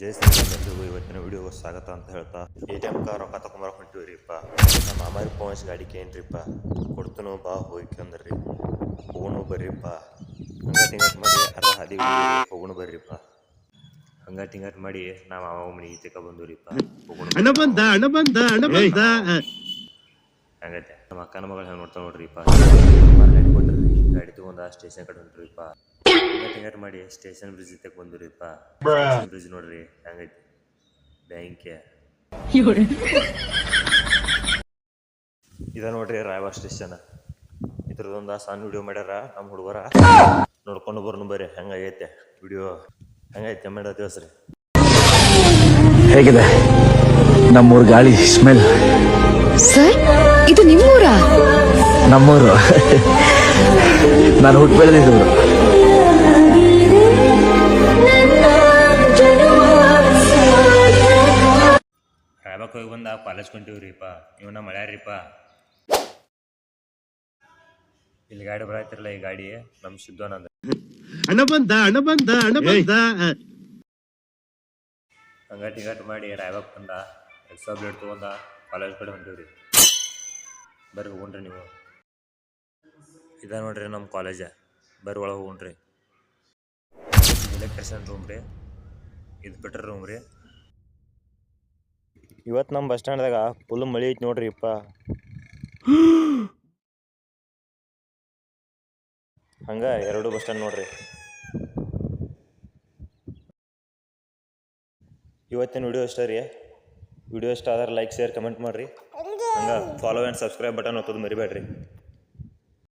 ಜೈ ಶ್ರೀರಾಮ್ ಇವತ್ತಿನ ವಿಡಿಯೋಗೆ ಸ್ವಾಗತ ಅಂತ ಹೇಳ್ತಾ. ಎ ಟಿ ಎಂ ರೊಕ್ಕ ತಗೊಂಬರ ಹೊಂಟಿವ್ರಿಪ್ಪ. ನಮ್ಮ ಮಾಮಾರಿ ಪವನ್ಸ್ ಗಾಡಿ ಏನ್ರಿಪ್ಪ? ಕೊಡ್ತನೋ ಬಾ ಹೋಗ್ಕಂದ್ರಿ ಹೋಗೋಣ ಬರ್ರಿಪ್ಪ. ಹಂಗ ಟಿಂಗಟ್ ಮಾಡಿ ಅರ್ಧ ಹಾದಿ ಹೋಗೋಣ ಬರ್ರಿಪ್ಪ. ಹಂಗ ಟಿಂಗಟ್ ಮಾಡಿ ನಾವು ಮಾವ ಮನೆಗೆ ತಿಕ್ಕ ಬಂದೂರಿಪ್ಪ. ಹೋಗೋಣ ಬಂದ ಅಣ್ಣ ಬಂದ ಅಣ್ಣ ಬಂದ. ಹಂಗೈತೆ. ನಮ್ಮ ಅಕ್ಕನ ಮಗಳು ಹೆಂಗೆ ನೋಡ್ತಾ ನೋಡ್ರಿಪ್ಪ. ಗಾಡಿ ಕೊಟ್ರಿ ಗಾಡಿ ತಗೊಂಡ ಸ್ಟೇಷನ್ ಕಡೆ ಹೊಂಟ್ರಿಪ್ಪ. ಮಾಡಿ ಸ್ಟೇಷನ್ ಬ್ರಿಡ್ಜ್ ತಕ್ಕ ಬಂದ್ರಿಪ್ಪ ಬ್ರಿಡ್ಜ್ ನೋಡ್ರಿ ಹಂಗೈತಿ. ಬ್ಯಾಂಕ್ ಇದ ನೋಡ್ರಿ ರಾಯಬಾಗ್ ಸ್ಟೇಷನ್ ಇದ್ರದೊಂದು ಸಣ್ಣ ವಿಡಿಯೋ ಮಾಡ್ಯಾರ ನಮ್ಮ ಹುಡುಗರ. ನೋಡ್ಕೊಂಡು ಬರ್ನು ಬರ್ರಿ ಹೆಂಗಾಗೈತೆ ವಿಡಿಯೋ ಹೆಂಗೈತೆ ಮೇಡ ರೀ. ಹೇಗಿದೆ? ನಮ್ಮೂರ್ ಗಾಳಿ ಸ್ಮೆಲ್ ಸರ್ ಇದು ನಿಮ್ಮೂರ? ನಮ್ಮೂರು. ನಾನು ಹುಟ್ಟು ಬೆಳೆದಿದ್ದು ಹೋಗಿ ಬಂದು ಕಾಲೇಜ್ ರೀಪ ಇವನ್ನ ಮಳ್ಯಾರಿಪ್ಪ. ಇಲ್ಲಿ ಗಾಡಿ ಬರತ್ತಿರಲ್ಲ ಈ ಗಾಡಿ. ನಮ್ಮ ಸಿದ್ಧನಂದ ಅಣ್ಣ ಬಂದ ಅಣ್ಣ ಬಂದ ಅಣ್ಣ ಬಂದ. ಹಂಗ ಟಿಕೆಟ್ ಮಾಡಿ ರಾಯಬಾಗ್ ಬಂದ. ಎಕ್ಸ್ಟ್ರಾ ಬ್ಲೇಡ್ ತೊಗೊಂಡ ಕಾಲೇಜ್ ಕಡೆ ಹೊಂಟಿವ್ರಿ. ಬರ್ರಿ ಹೋಗ್ರಿ ನೀವು. ಇದ ನೋಡ್ರಿ ನಮ್ಮ ಕಾಲೇಜ ಬರ್ರಿ ಒಳಗೆ ಹೋಗ್ರಿ ಎಲೆಕ್ಟ್ರಿಷನ್ ರೂಮ್ ರೀ ಇದು ಬಿಟ್ರ್ ರೂಮ್ ರೀ ಇವತ್ತು ನಮ್ಮ ಬಸ್ ಸ್ಟ್ಯಾಂಡ್ದಾಗ ಫುಲ್ ಮಳಿ ಐತಿ ನೋಡ್ರಿ ಇಪ್ಪ ಹಂಗ ಎರಡು ಬಸ್ ಸ್ಟ್ಯಾಂಡ್ ನೋಡ್ರಿ. ಇವತ್ತಿನ ವಿಡಿಯೋ ಇಷ್ಟ ರೀ. ವಿಡಿಯೋ ಇಷ್ಟ ಆದ್ರೆ ಲೈಕ್ ಶೇರ್ ಕಮೆಂಟ್ ಮಾಡಿರಿ. ಹಂಗೆ ಫಾಲೋ ಆ್ಯಂಡ್ ಸಬ್ಸ್ಕ್ರೈಬ್ ಬಟನ್ ಒತ್ತೋದು ಮರಿಬೇಡ್ರಿ.